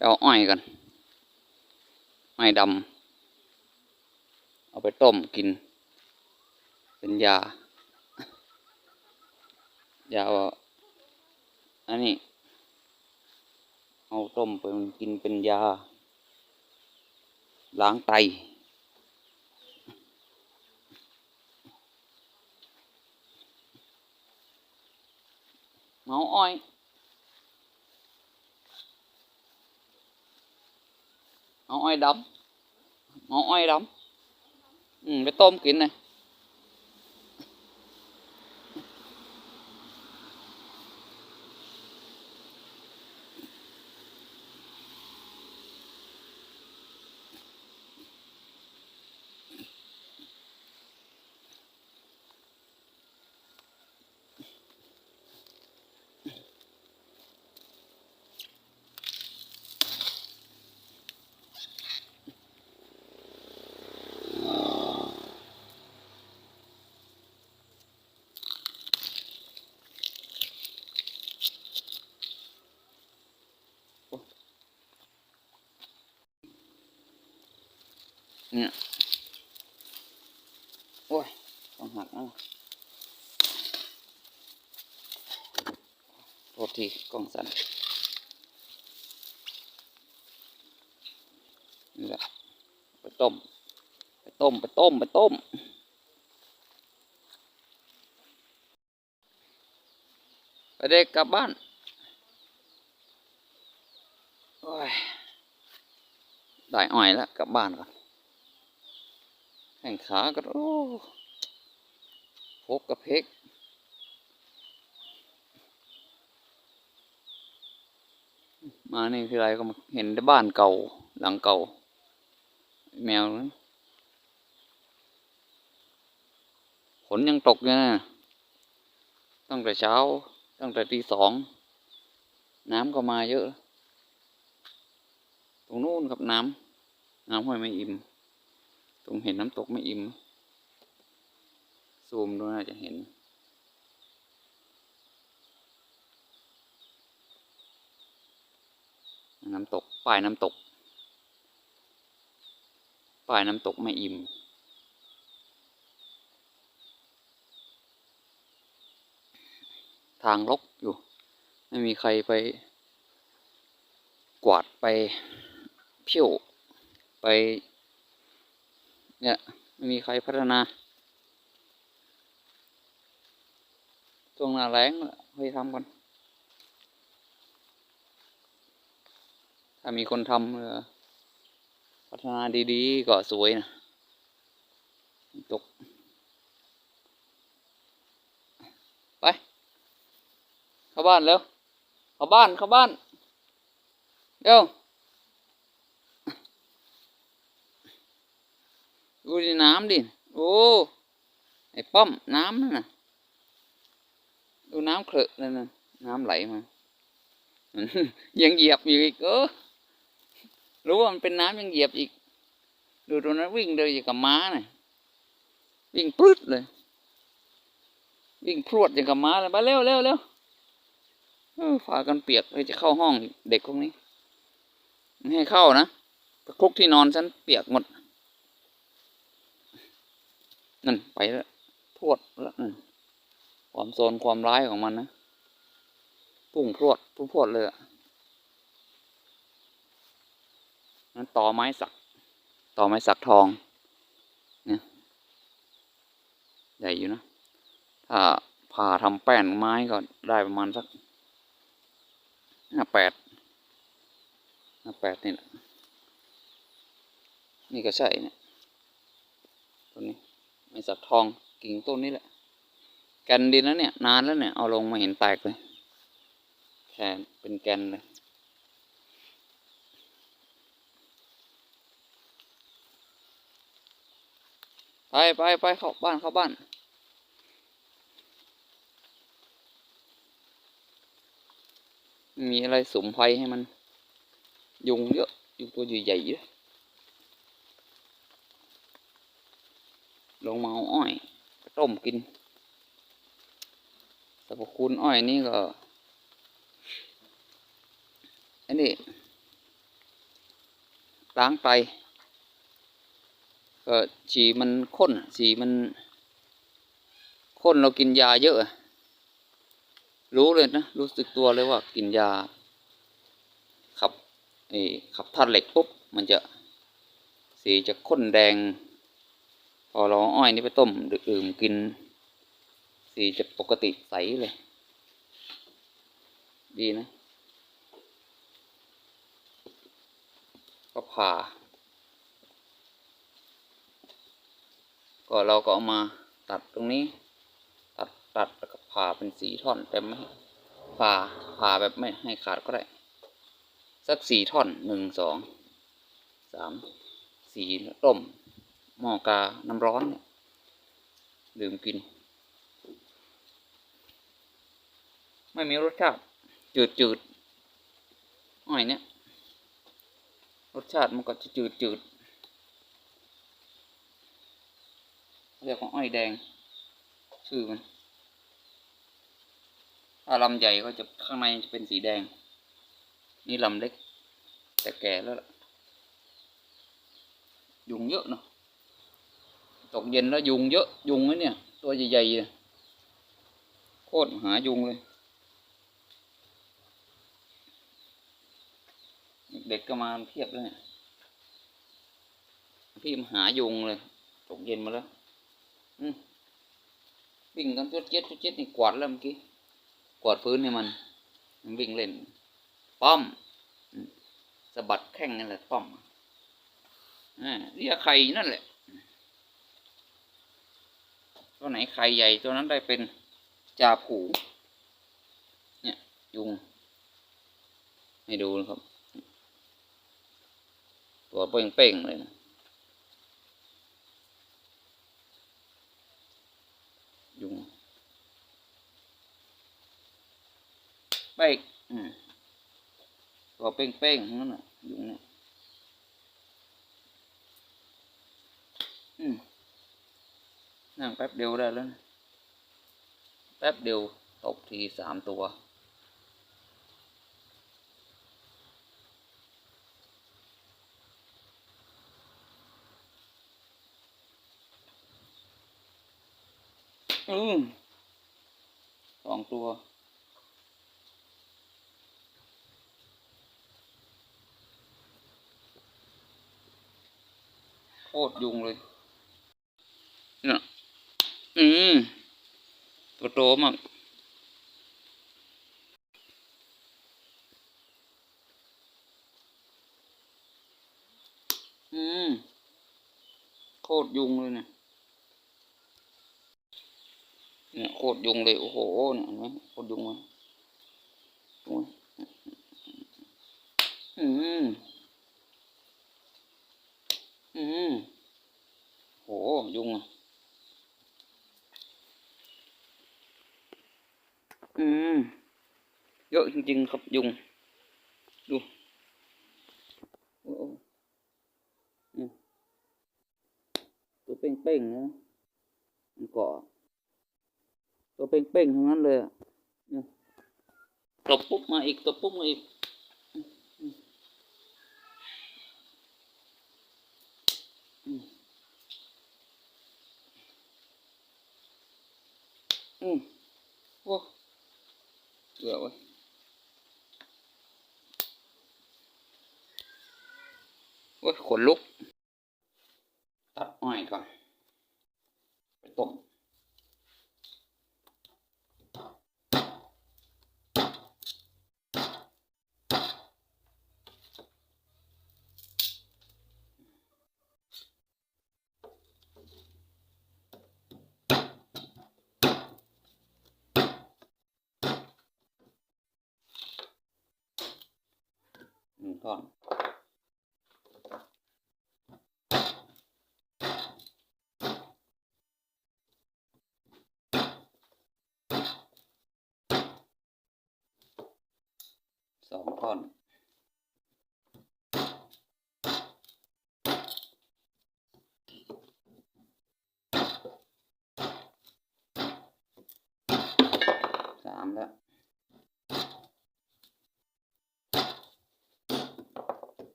เอาอ้อยกันอ้อยดำเอาไปต้มกิน เป็นยายาว่าอันนี้ เอาต้มไปกินเป็นยา ล้างไตเมาอ้อย เอาอ้อยดำเอาอ้อยดำอืมไปต้มกิน เนี่ยโอ้ยต้องหักเอาโทษทีกล้องสั่นนี่แหละไปต้ม ไปต้ม ไปต้ม ไปต้มไปเด็กกลับบ้านโอ้ยได้อ้อยแล้วกลับบ้านก่อน แข้งขาก็โอ้พกกระเพกมานี่คืออะไรก็มาเห็นแต่บ้านเก่าหลังเก่า แมวขนฝนยังตกอยู่นะตั้งแต่เช้า ตั้งแต่ตีสอง น้ำก็มาเยอะ ตรงนู้นครับน้ำ น้ำห้วยไม่อิ่ม ตรงเห็นน้ำตกไม่อิ่ม ซูมดูน่าจะเห็น น้ำตกป้ายน้ำตกป้ายน้ำตกไม่อิ่มทางลกอยู่ ไม่มีใครไป กวาดไปเที่ยวไป เนี่ย ไม่มีใครพัฒนาช่วงหน้าแรงค่อยทำก่อน ถ้ามีคนทำพัฒนาดีๆ ก็สวยนะ ตก ไป เข้าบ้านแล้ว เข้าบ้าน เข้าบ้าน เดี๋ยว ดูดิน้ำดิ โอ้ ไอ้ป้อมน้ำนั่นน่ะ ดูน้ำเคลอะนั่นน่ะ น้ำไหลมา ยังเหยียบอยู่อีกเออรู้ว่ามันเป็นน้ำยังเหยียบอีก ดูตรงนั้นวิ่งเลยอย่างกับม้าน่ะ วิ่งปลื้ดเลย วิ่งพรวดอย่างกับม้าเลยมาเร็วเร็วเร็วฝากันเปียกเลยจะเข้าห้องเด็กพวกนี้ ไม่ให้เข้านะตะคุกที่นอนฉันเปียกหมด นั่นไปแล้วพรวดแล้วนั่นความโซนความร้ายของมันนะพุ่งพรวดพุ่งพรวดเลยอะนั่นต่อไม้สัก ต่อไม้สักทองเนี่ยใหญ่อยู่นะ ถ้าผ่าทำแป้นไม้ก็ได้ประมาณสักห้าแปดห้าแปดนี่แหละนี่ก็ใช่เนี่ยต้นนี้ ไม้สักทองกิ่งต้นนี้แหละ แกนดินแล้วเนี่ย นานแล้วเนี่ย เอาลงมาเห็นแตกเลยแค่เป็นแกนเลยไปไปไปเข้าบ้านเข้าบ้านมีอะไรสุมไฟให้มัน ยุงเยอะ ยุงตัวใหญ่ๆเยอะ ลงมาเอาอ้อยต้มกินสรรพคุณอ้อยนี่ก็อันนี้ล้างไตก็ฉี่มันข้นฉี่มันข้นเรากินยาเยอะ รู้เลยนะ รู้สึกตัวเลยว่ากินยา ขับเอขับธาตุเหล็กปุ๊บ มันจะสีจะข้นแดง อเราอ้อยนี่ไปต้มดื่มกิน สีจะปกติใสเลย ดีนะก็ผ่า ก็เราก็เอามาตัดตรงนี้ ตัดตัดแล้วก็ผ่าเป็นสีท่อนแต่ไม่ให้ผ่าผ่าแบบไม่ให้ขาดก็ได้ สักสี่ท่อนหนึ่งสองสามสี่ต้ม หม้อกาน้ำร้อนเนี่ยดื่มกิน ไม่มีรสชาติ จืดจืดอ้อยเนี่ยรสชาติมันก็จะจืดจืดเรียกว่าอ้อยแดง ชื่อมันถ้าลำใหญ่ก็จะข้างในจะเป็นสีแดง นี่ลำเล็ก แต่แก่แล้วล่ะยุงเยอะเนาะ ตกเย็นแล้วยุงเยอะยุงนะเนี่ย ตัวใหญ่ๆเลยโคตรหายุงเลย เด็กก็มาเพียบเลยเนี่ยพี่มหายุงเลย ตกเย็นมาแล้วอวิ่งกันจุดเจ็ดจุดเจ็ดนี่กวาดแล้วเมื่อกี้กวาดพื้นให้มันมันวิ่งเล่น ป้อมสะบัดแข้งนั่นแหละป้อมอ่าเรียกไข่นั่นแหละ ตัวไหนไข่ใหญ่ตัวนั้นได้เป็นจ่าผูเนี่ยยุง ให้ดูนะครับ ตัวเป้งๆเลยนะยุงเป้งอืมตัวเป้งๆทั้งนั้นน่ะยุงเนี่ยอืม นั่งแป๊บเดียวได้แล้วนะแป๊บเดียวตกทีสามตัว อืมสองตัวโคตรยุงเลยน่ะ อืมตัวโตมากอืมโคตรยุงเลยเนี่ยเนี่ยโคตรยุงเลยโอ้โหเนี่ยเห็นไหมโคตรยุงเลยอืมอืมโหยุงอะ อืม เยอะจริงๆครับยุง ดูโอ้โอตัวเป้งๆนะมันเกาะตัวเป้งๆทั้งนั้นเลยเนี่ยตบปุ๊บมาอีกตบปุ๊บมาอีกอืมอืมโอ้ เบื่อเว้ยโอ้ยขนลุก ตัดอ้อยก่อน ไปต้ม่อนสองท่อน สามแล้ว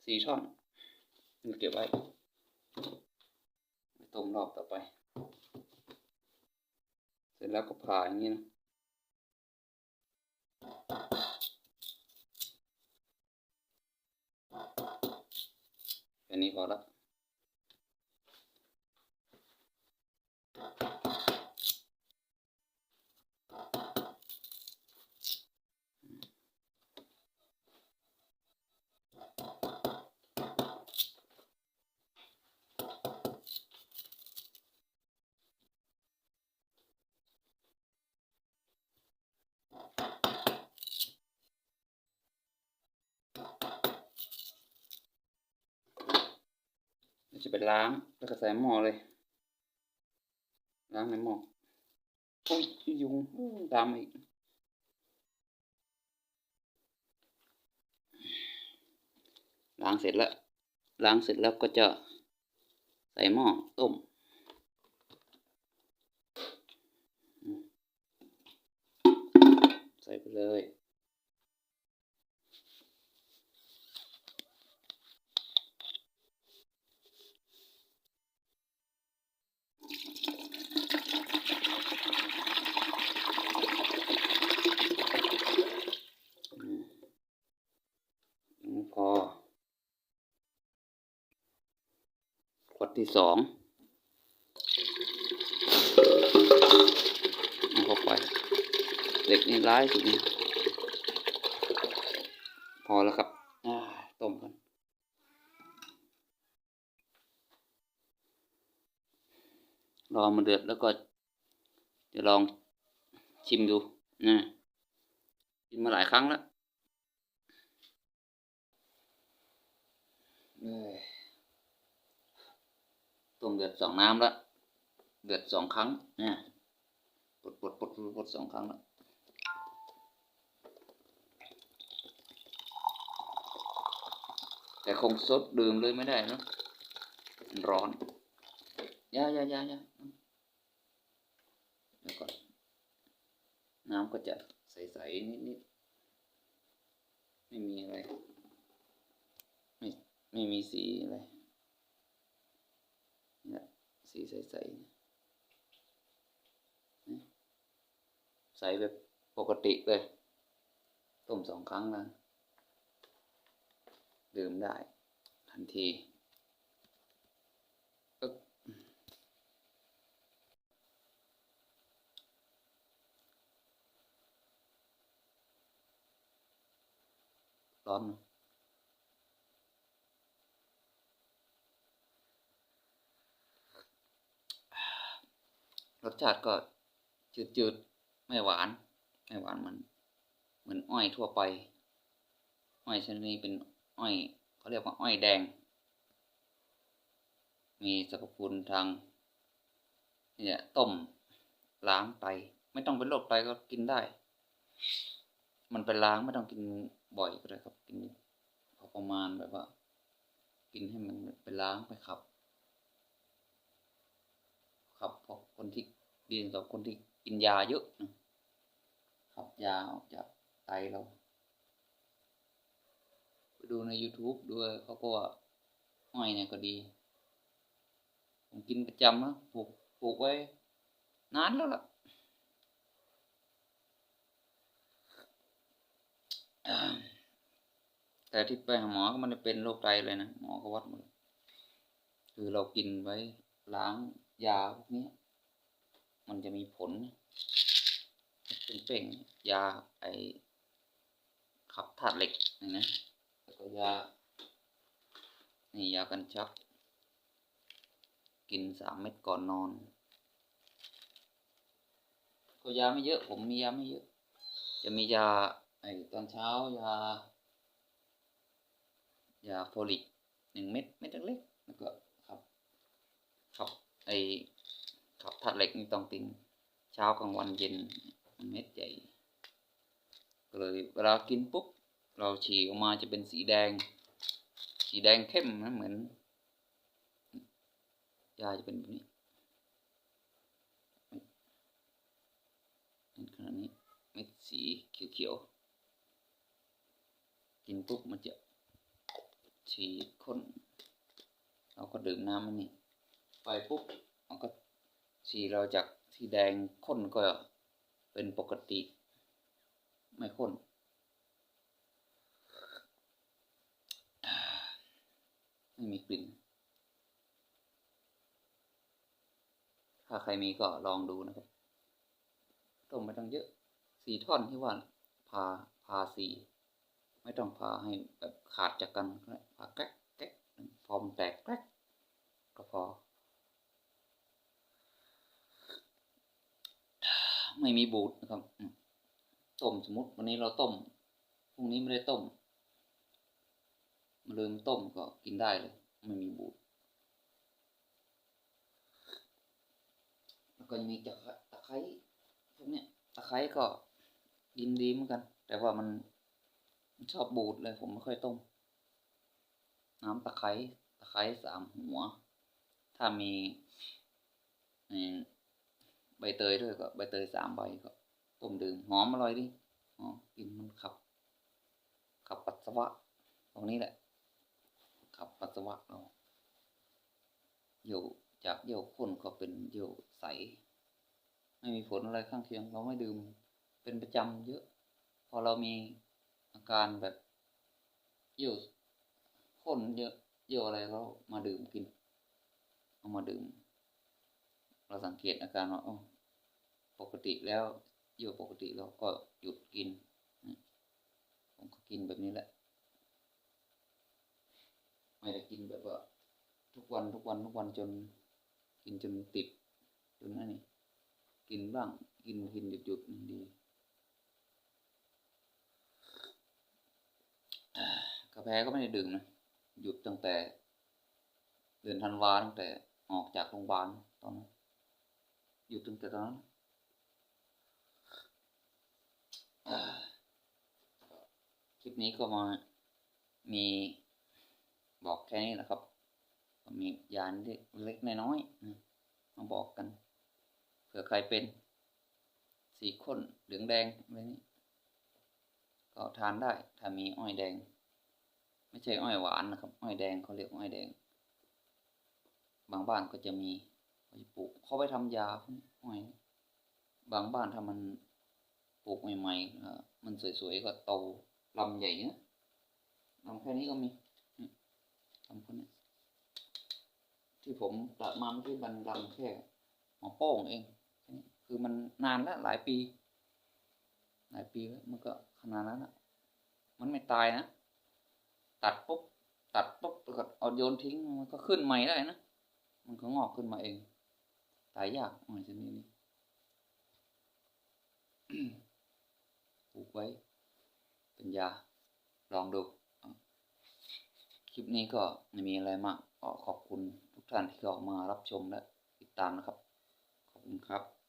ส สี่ช่อนนี่เก็บไว้ไว้ต้มรอบต่อไป เสร็จแล้วก็ผ่าอย่างนี้นะแค่นี้พอละ จะไปล้างแล้วก็ใส่หม้อเลย ล้างในหม้อโอ้ยยุงอู้ดำอีกล้างเสร็จแล้ว ล้างเสร็จแล้วก็จะใส่หม้อต้ม ใส่ไปเลย อืมยังไม่พอขวด ที่สองเอาเข้าไปเด็กนี่ร้ายสุดนี่พอแล้วครับต้มกันรอมันเดือดแล้วก็จะลองชิมดูนะกินมาหลายครั้งแล้วเอ้ยต้ มเดือดสองน้ำแล้วเดือดสองครั้งนะปดปดปดปดปดสองครั้งแล้วแต่คงสดดื่มเลยไม่ได้เนอะร้อนยายายายาเดี๋ยวก่อนน้ำก็จะใสๆนิดๆไม่มีอะไร ไม่ไม่มีสีอะไร สีใสๆนี่ใสแบบปกติเลย ต้มสองครั้งนะดื่มได้ทันทีร้อนนะ รสชาติก็จืดๆ ไม่หวาน ไม่หวานเหมือนเหมือนอ้อยทั่วไป อ้อยชนิดนี้เป็นอ้อยเขาเรียกว่าอ้อยแดง มีสรรพคุณทางเนี่ยต้มล้างไตไม่ต้องเป็นโรคไตก็กินได้ มันไปล้างไม่ต้องกินบ่อยก็ได้ครับกินพอประมาณแบบว่า กินให้มันไปล้างไปขับ ขับพอคนที่ดีสำหรับคนที่กินยาเยอะนะขับยาออกจากไตเราไปดูใน YouTube ด้วยเขาก็ว่าอ้อยเนี่ยก็ดี ผมกินประจำนะปลูกปลูกไว้ นานแล้วล่ะแต่ที่ไปหาหมอก็ไมันเป็นโรคไตเลยนะ หมอก็วัดหมดคือเรากินไว้ล้าง ยาพวกนี้ มันจะมีผลเป็นเป่งยาไอขับธาตุเหล็กนี่นะ แล้วก็ยา นี่ยากันชัก กินสามเม็ดก่อนนอน ก็ยาไม่เยอะ ผมมียาไม่เยอะ จะมียาไอตอนเช้ายา ยาโฟลิกหนึ่งเม็ดเม็ดเล็กๆแล้วก็ ไอขับธาตุเหล็กนี่ต้องกินเช้ากลางวันเย็นเม็ดใหญ่เลยเวลากินปุ๊บเราฉี่ออกมาจะเป็นสีแดง สีแดงเข้มนะเหมือนยาจะเป็นแบบนี้เม็ดขนาดนี้เม็ดสีเขียวๆกินปุ๊บมันจะฉีดข้นเราก็ดื่มน้ำมันนี่ ไปปุ๊บมันก็ฉีเราจากที่แดงข้นก็เป็นปกติ ไม่ข้น ไม่มีกลิ่น ถ้าใครมีก็ลองดูนะครับต้มไม่ต้องเยอะสี่ท่อนที่ว่าพาพาสีไม่ต้องพาให้แบบขาดจากกันพาแก๊กแก๊กพอมแตกแก๊กพอ ไม่มีบูดนะครับต้มสมมติวันนี้เราต้มพรุ่งนี้ไม่ได้ต้มมาลืมต้มก็กินได้เลย ไม่มีบูดแล้วก็ยังมีตะไคร้ตะไคร้พวกเนี้ยตะไคร้ก็ดินดีเหมือนกัน แต่ว่ามันชอบบูดเลยผมไม่ค่อยต้ม น้ำตะไคร้ตะไคร้สามหัว ถ้ามีอ่ ใบเตยด้วยก็ใบเตยสามใบก็ต้มดื่มหอมอร่อยดิหอกินมันขับ ขับปัสสาวะ ตรงนี้แหละ ขับปัสสาวะเราเยี่ยวจากเยี่ยวข้นก็เป็นเยี่ยวใส ไม่มีผลอะไรข้างเคียง เราไม่ดื่มเป็นประจำเยอะ พอเรามีอาการแบบเยี่ยวข้นเยอะเยี่ยวอะไรเรามาดื่มกิน เอามาดื่ม เราสังเกตอาการว่าอ๋อ ปกติแล้วเยี่ปกติเราก็หยุดกินผมก็กินแบบนี้แหละ ไม่ได้กินแบบว่า ทุกวันทุกวันทุกวันจน กินจนติดจนนั่นนี่กินบ้างกินกินหยุดหยุดนี่ดีกาแฟก็ไม่ได้ดื่มนะหยุดตั้งแต่เดือนธันวาตั้งแต่ออกจากโรงพยาบาลตอนนั้นหยุดตั้งแต่ตอนนั้นอ่า คลิปนี้ก็มามีบอกแค่นี้แหละครับมียานเล็กๆน้อยๆมาบอกกัน เผื่อใครเป็น สีข้นเหลืองแดงอะไรนี้ก็ทานได้ ถ้ามีอ้อยแดง ไม่ใช่อ้อยหวานนะครับ อ้อยแดงเขาเรียกอ้อยแดง บางบ้านก็จะมีเขาปลูกเขาไปทำยาพวกนี้อ้อย บางบ้านถ้ามัน ปลูกใหม่ๆมันสวยๆก็โตลำใหญ่เนี้ยลำแค่นี้ก็มีลำคนนี้ที่ผมตัดมาเมื่อกี้มันลำแค่หัวโป้งเอง คือมันนานแล้วหลายปี หลายปีแล้วมันก็ขนาดนั้นนะมันไม่ตายนะ ตัดปุ๊บตัดปุ๊บแล้วก็เอาโยนทิ้งมันก็ขึ้นใหม่ได้นะ มันก็งอกขึ้นมาเอง ตายยากอ้อยชนิดนี้ ปลูกไว้เป็นยา ลองดู คลิปนี้ก็ไม่มีอะไรมากขอขอบคุณทุกท่านที่เข้ามารับชมและติดตามนะครับ ขอบคุณครับ